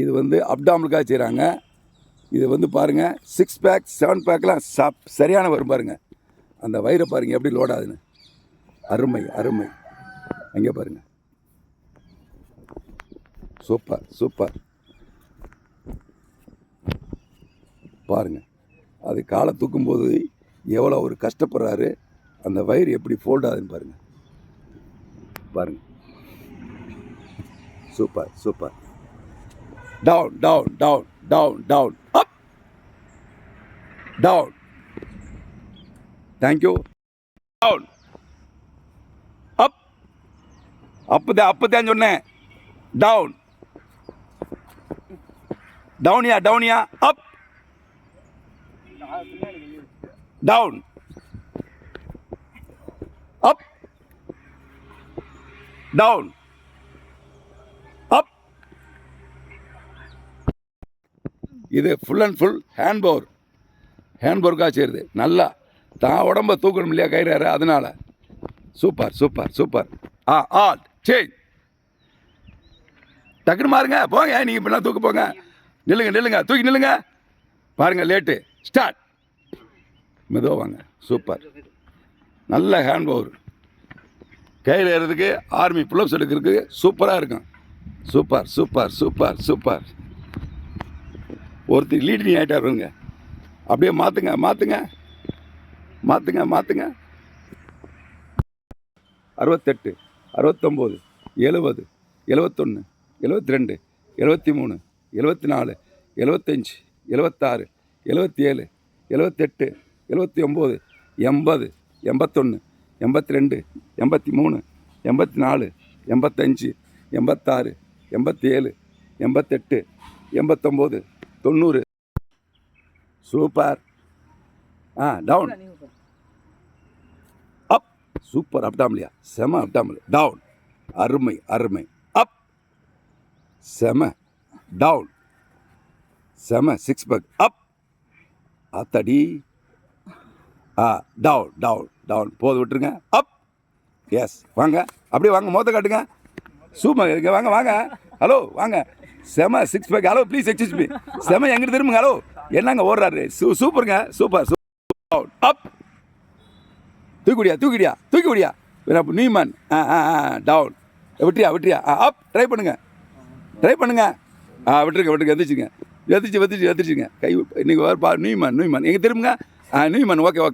இது வந்து அப்டாமலுக்காக செய்கிறாங்க இது வந்து பாருங்கள் சிக்ஸ் பேக் செவன் பேக்லாம் சாப் சரியான வரும் பாருங்கள் அந்த வயிறை பாருங்கள் எப்படி லோடாதுன்னு அருமை அருமை. அங்கே பாருங்கள் சூப்பர் சூப்பர். பாருங்கள் அது காலை தூக்கும்போது எவ்வளோ அவர் கஷ்டப்படுறாரு அந்த வயிறு எப்படி ஃபோல்ட் ஆகுதுன்னு பாருங்கள் பாருங்கள் super super. Down down down down down up down thank you down up அப்பதான் அப்பதான் சொன்னேன். டவுன் டவுனியா டவுனியா up down up down up இது full and full hand power hand பவர்க்காக செய்யுது நல்லா. தான் உடம்ப தூக்கணும் இல்லையா கயிறாரு? அதனால. சூப்பர் சூப்பர் சூப்பர் ஆ ஆல் சேஞ்ச் டக்குன்னு மாறுங்க. போங்க நீங்கள் இப்படிலாம் தூக்க போங்க. நில்லுங்க நில்லுங்க. தூக்கி நில்லுங்க. பாருங்கள் லேட்டு ஸ்டார்ட் மெதுவாக வாங்க. சூப்பர் நல்ல ஹேண்ட் பவர் கையில் ஏறதுக்கு ஆர்மி புல்லப்ஸ் எடுக்கிறதுக்கு சூப்பராக இருக்கும். சூப்பர் சூப்பர் சூப்பர் சூப்பர் ஒருத்தர் லீடிங் ஆகிட்டாருங்க அப்படியே மாற்றுங்க மாற்றுங்க மாற்றுங்க மாற்றுங்க அறுபத்தெட்டு அறுபத்தொம்போது எழுபது எழுபத்தொன்று எழுபத்தி ரெண்டு எழுபத்தி மூணு எழுபத்தி நாலு எழுபத்தஞ்சி எழுபத்தாறு எழுபத்தி ஏழு எழுபத்தெட்டு எழுபத்தி ஒம்பது எண்பது எண்பத்தொன்று எண்பத்தி ரெண்டு எண்பத்தி மூணு எண்பத்தி நாலு எண்பத்தஞ்சு எண்பத்தாறு எண்பத்தி ஏழு எண்பத்தெட்டு எண்பத்தொம்போது தொண்ணூறு. சூப்பர். ஆ டவுன் அப் சூப்பர் அப்டாமலியா செம அப்டாமல் டவுன் அருமை அருமை. அப் செம டவுன் செம சிக்ஸ் பேக் அப் அத்தடி ஆ டவுன் டவுன் டவுன் போது விட்டுருங்க. அப் எஸ் வாங்க. அப்படியே வாங்க. மோத்த காட்டுங்க. சூப்பர். வாங்க வாங்க. ஹலோ வாங்க. செம six pack hello please excuse me செம எங்கிட்ட திரும்புங்க? ஹலோ என்னங்க ஓடுறாரு? சூ சூப்பருங்க. சூப்பர் சூப்பர் அப் தூக்கிடியா தூக்கிடியா தூக்கிடியா. நியூமன் ஆ ஆ ஆ டவுன் விட்டுறியா விட்டுறியா? ஆ அப் ட்ரை பண்ணுங்க. ட்ரை பண்ணுங்க. ஆ விட்டுருங்க விட்டுருங்க. எந்திரிச்சுங்க. எந்திரிச்சு எந்திரிச்சு எந்திரிச்சுங்க. கை இன்னைக்கு வர பா நியூமன் நியூமன் எங்கே திரும்புங்க? ஆ நியூமன் ஓகே ஓகே